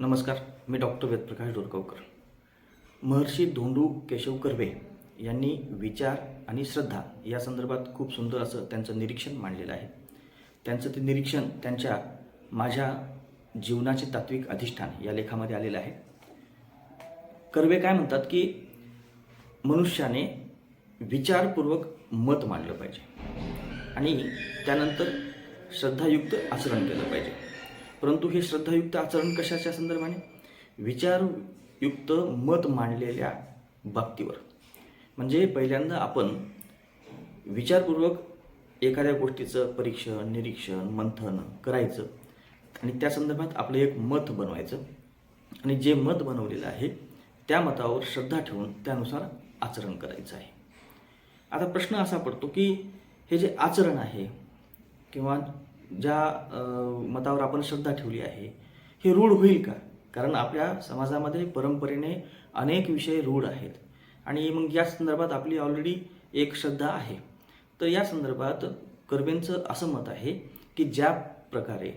नमस्कार मी डॉक्टर वेदप्रकाश दोरगावकर. महर्षी धोंडू केशव कर्वे यांनी विचार आणि श्रद्धा या संदर्भात खूप सुंदर असं त्यांचं निरीक्षण मांडलेलं आहे. त्यांचं ते निरीक्षण त्यांच्या माझ्या जीवनाचे तात्विक अधिष्ठान या लेखामध्ये आलेलं आहे. कर्वे काय म्हणतात की मनुष्याने विचारपूर्वक मत मांडलं पाहिजे आणि त्यानंतर श्रद्धायुक्त आचरण केलं पाहिजे. परंतु हे श्रद्धायुक्त आचरण कशाच्या संदर्भाने? विचारयुक्त मत मांडलेल्या बाबतीवर. म्हणजे पहिल्यांदा आपण विचारपूर्वक एखाद्या गोष्टीचं परीक्षण निरीक्षण मंथन करायचं आणि त्या संदर्भात आपलं एक मत बनवायचं. आणि जे मत बनवलेलं आहे त्या मतावर श्रद्धा ठेवून त्यानुसार आचरण करायचं आहे. आता प्रश्न असा पडतो की हे जे आचरण आहे किंवा ज्या मतावर आपण श्रद्धा ठेवली आहे हे रूढ होईल का? कारण आपल्या समाजामध्ये परंपरेने अनेक विषय रूढ आहेत. आणि मग या संदर्भात आपली ऑलरेडी एक श्रद्धा आहे. तर या संदर्भात कर्वेंचं असं मत आहे की ज्या प्रकारे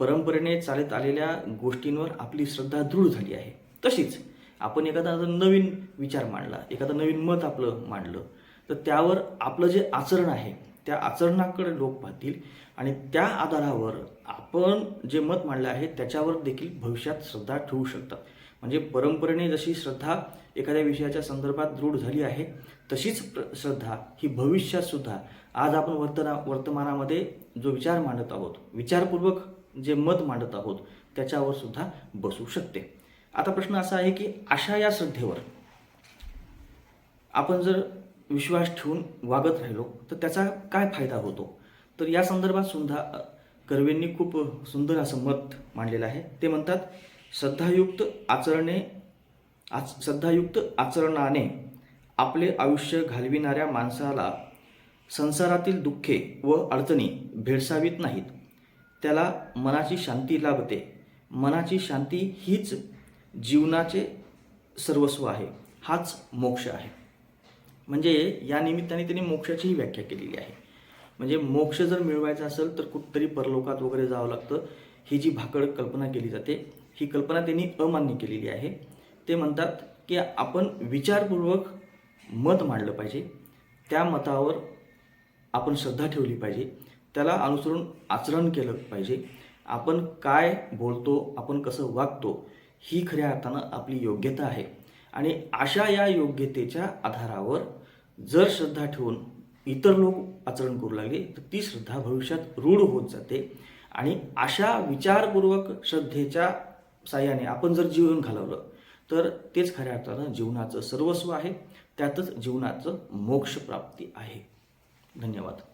परंपरेने चालत आलेल्या गोष्टींवर आपली श्रद्धा दृढ झाली आहे तशीच आपण एखादा नवीन विचार मांडला एखादं नवीन मत आपलं मांडलं तर त्यावर आपलं जे आचरण आहे त्या आचरणाकडे लोक पाहतील आणि त्या आधारावर आपण जे मत मांडलं आहे त्याच्यावर देखील भविष्यात श्रद्धा ठेवू शकतात म्हणजे परंपरेने जशी श्रद्धा एखाद्या विषयाच्या संदर्भात दृढ झाली आहे तशीच प्र- श्रद्धा ही भविष्यातसुद्धा आज आपण वर्तना वर्तमानामध्ये जो विचार मांडत आहोत विचारपूर्वक जे मत मांडत आहोत त्याच्यावर सुद्धा बसू शकते. आता प्रश्न असा आहे की अशा या श्रद्धेवर आपण जर विश्वास ठेवून वागत राहिलो तर त्याचा काय फायदा होतो? तर या संदर्भात सुद्धा कर्वेंनी खूप सुंदर असं मत मांडलेलं आहे. ते म्हणतात श्रद्धायुक्त आचरणे आच श्रद्धायुक्त आचरणाने आपले आयुष्य घालविणाऱ्या माणसाला संसारातील दुःखे व अडचणी भेडसावीत नाहीत. त्याला मनाची शांती लाभते. मनाची शांती हीच जीवनाचे सर्वस्व आहे. हाच मोक्ष आहे. म्हणजे या निमित्ताने त्यांनी मोक्षाचीही व्याख्या केलेली आहे. म्हणजे मोक्ष जर मिळवायचा असेल तर कुठंतरी परलोकात वगैरे जावं लागतं. ही जी भाकड कल्पना केली जाते ही कल्पना त्यांनी अमान्य केलेली आहे. ते म्हणतात की आपण विचारपूर्वक मत मांडलं पाहिजे. त्या मतावर आपण श्रद्धा ठेवली पाहिजे. त्याला अनुसरून आचरण केलं पाहिजे. आपण काय बोलतो आपण कसं वागतो ही खऱ्या अर्थानं आपली योग्यता आहे. आणि अशा या योग्यतेच्या आधारावर जर श्रद्धा ठेवून इतर लोक आचरण करू लागले तर ती श्रद्धा भविष्यात रूढ होत जाते. आणि अशा विचारपूर्वक श्रद्धेच्या साह्याने आपण जर जीवन घालवलं तर तेच खऱ्या अर्थानं जीवनाचं सर्वस्व आहे. त्यातच जीवनाचं मोक्षप्राप्ती आहे. धन्यवाद.